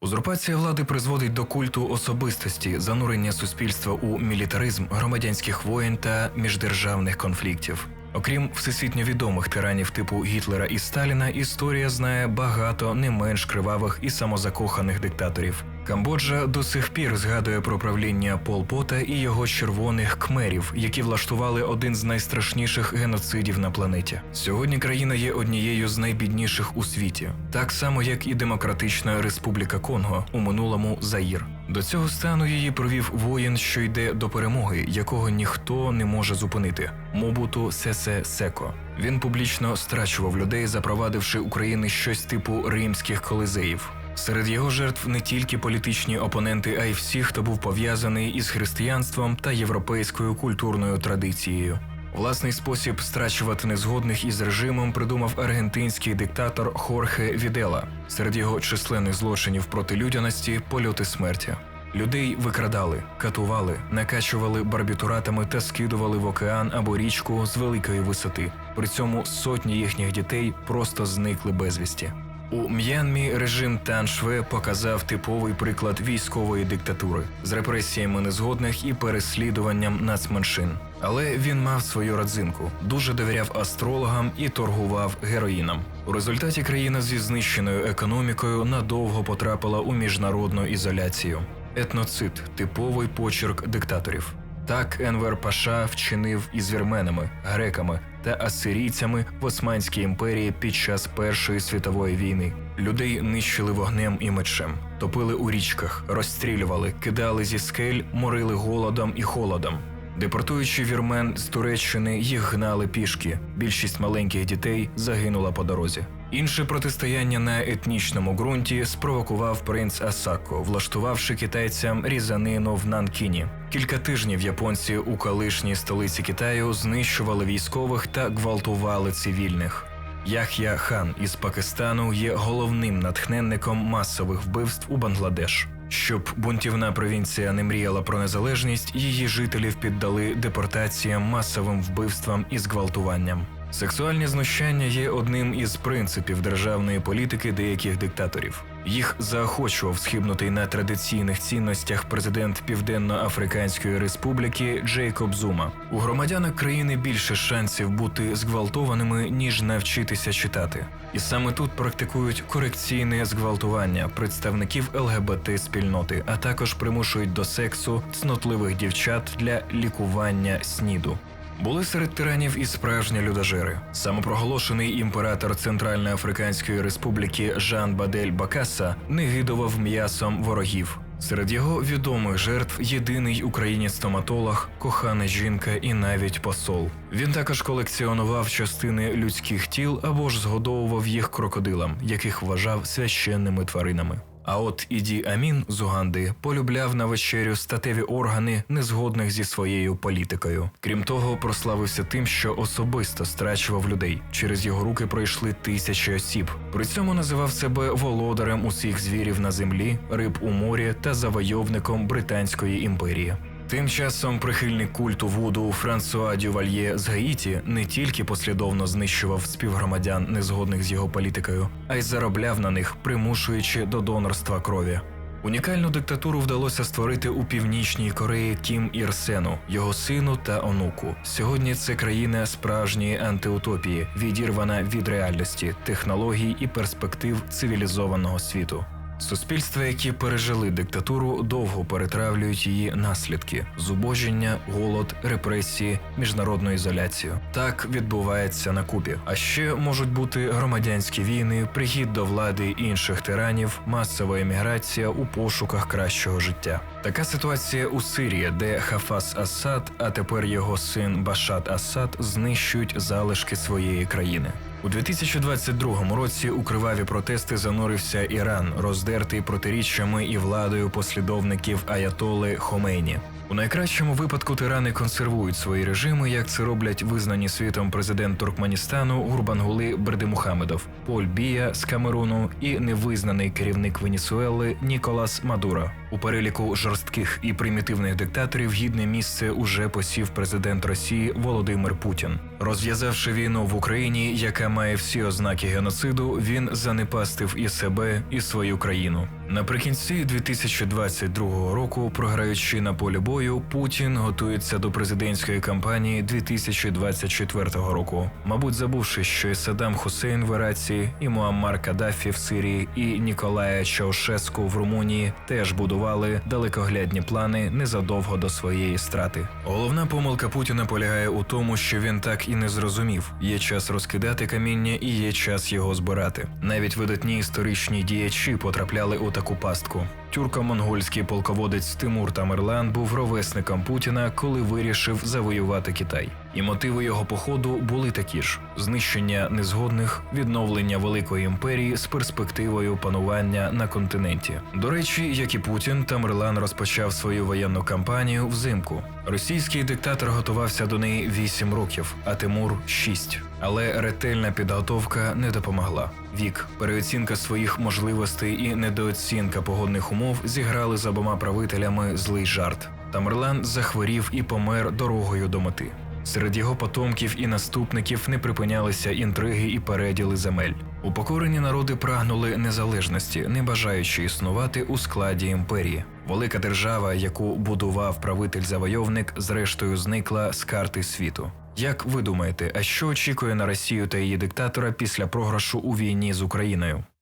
Узурпація влади призводить до культу особистості, занурення суспільства у мілітаризм, громадянських воєн та міждержавних конфліктів. Окрім всесвітньо відомих тиранів типу Гітлера і Сталіна, історія знає багато не менш кривавих і самозакоханих диктаторів. Камбоджа до сих пір згадує про правління Пол Пота і його червоних кмерів, які влаштували один з найстрашніших геноцидів на планеті. Сьогодні країна є однією з найбідніших у світі, так само як і Демократична Республіка Конго, у минулому Заїр. До цього стану її провів воїн, що йде до перемоги, якого ніхто не може зупинити. Мобуту Сесе Секо. Він публічно страчував людей, запровадивши України щось типу римських колизеїв. Серед його жертв не тільки політичні опоненти, а й всі, хто був пов'язаний із християнством та європейською культурною традицією. Власний спосіб страчувати незгодних із режимом придумав аргентинський диктатор Хорхе Відела. Серед його численних злочинів проти людяності польоти смерті. Людей викрадали, катували, накачували барбітуратами та скидували в океан або річку з великої висоти. При цьому сотні їхніх дітей просто зникли безвісті. У М'янмі режим Таншве показав типовий приклад військової диктатури з репресіями незгодних і переслідуванням нацменшин. Але він мав свою родзинку, дуже довіряв астрологам і торгував героїном. У результаті країна зі знищеною економікою надовго потрапила у міжнародну ізоляцію. Етноцид типовий почерк диктаторів. Так Енвер Паша вчинив із вірменами, греками та асирійцями в Османській імперії під час Першої світової війни. Людей нищили вогнем і мечем, топили у річках, розстрілювали, кидали зі скель, морили голодом і холодом. Депортуючи вірмен з Туреччини, їх гнали пішки. Більшість маленьких дітей загинула по дорозі. Інше протистояння на етнічному ґрунті спровокував принц Асако, влаштувавши китайцям різанину в Нанкіні. Кілька тижнів японці у колишній столиці Китаю знищували військових та гвалтували цивільних. Ях'я хан із Пакистану є головним натхненником масових вбивств у Бангладеш. Щоб бунтівна провінція не мріяла про незалежність, її жителів піддали депортаціям, масовим вбивствам і зґвалтуванням. Сексуальні знущання є одним із принципів державної політики деяких диктаторів. Їх заохочував схибнутий на традиційних цінностях президент Південно-Африканської Республіки Джейкоб Зума. У громадянок країни більше шансів бути зґвалтованими ніж навчитися читати. І саме тут практикують корекційне зґвалтування представників ЛГБТ спільноти, а також примушують до сексу цнотливих дівчат для лікування сніду. Були серед тиранів і справжні людожери. Самопроголошений імператор Центральної Африканської Республіки Жан Бадель Бакаса негидував м'ясом ворогів. Серед його відомих жертв єдиний українець-стоматолог, кохана жінка і навіть посол. Він також колекціонував частини людських тіл або ж згодовував їх крокодилам, яких вважав священними тваринами. А от Іді Амін з Уганди полюбляв на вечерю статеві органи, незгодних зі своєю політикою. Крім того, прославився тим, що особисто страчував людей. Через його руки пройшли тисячі осіб. При цьому називав себе володарем усіх звірів на землі, риб у морі та завойовником Британської імперії. Тим часом прихильник культу Вуду Франсуа Дювальє з Гаїті не тільки послідовно знищував співгромадян, незгодних з його політикою, а й заробляв на них, примушуючи до донорства крові. Унікальну диктатуру вдалося створити у північній Кореї Кім Ір Сену, його сину та онуку. Сьогодні це країна справжньої антиутопії, відірвана від реальності, технологій і перспектив цивілізованого світу. Суспільства, які пережили диктатуру, довго перетравлюють її наслідки: зубожіння, голод, репресії, міжнародну ізоляцію. Так відбувається на Кубі. А ще можуть бути громадянські війни, прихід до влади інших тиранів, масова еміграція у пошуках кращого життя. Така ситуація у Сирії, де Хафас Асад, а тепер його син Башат Асад знищують залишки своєї країни. У 2022 році у криваві протести занурився Іран, роздертий протиріччями і владою послідовників Аятоли Хомейні. У найкращому випадку тирани консервують свої режими, як це роблять визнані світом президент Туркменістану Гурбангули Бердимухамедов, Поль Бія з Камеруну і невизнаний керівник Венесуели Ніколас Мадуро. У переліку жорстких і примітивних диктаторів гідне місце уже посів президент Росії Володимир Путін. Розв'язавши війну в Україні, яка має всі ознаки геноциду, він занепастив і себе, і свою країну. Наприкінці 2022 року, програючи на полі бою, Путін готується до президентської кампанії 2024 року. Мабуть, забувши, що і Саддам Хусейн в Іраці, і Муаммар Каддафі в Сирії, і Ніколая Чаушеску в Румунії теж будували далекоглядні плани незадовго до своєї страти. Головна помилка Путіна полягає у тому, що він так і не зрозумів: є час розкидати каміння і є час його збирати. Навіть видатні історичні діячі потрапляли у таку пастку. Тюрко-монгольський полководець Тимур Тамерлан був ровесником Путіна, коли вирішив завоювати Китай. І мотиви його походу були такі ж: знищення незгодних, відновлення великої імперії з перспективою панування на континенті. До речі, як і Путін, Тамерлан розпочав свою воєнну кампанію взимку. Російський диктатор готувався до неї 8 років, а Тимур 6. Але ретельна підготовка не допомогла. Вік, переоцінка своїх можливостей і недооцінка погодних умов зіграли з обома правителями злий жарт. Тамерлан захворів і помер дорогою до мети. Серед його потомків і наступників не припинялися інтриги і переділи земель. Упокорені народи прагнули незалежності, не бажаючи існувати у складі імперії. Велика держава, яку будував правитель-завойовник, зрештою зникла з карти світу. Як ви думаєте, а що очікує на Росію та її диктатора після програшу у війні з Україною?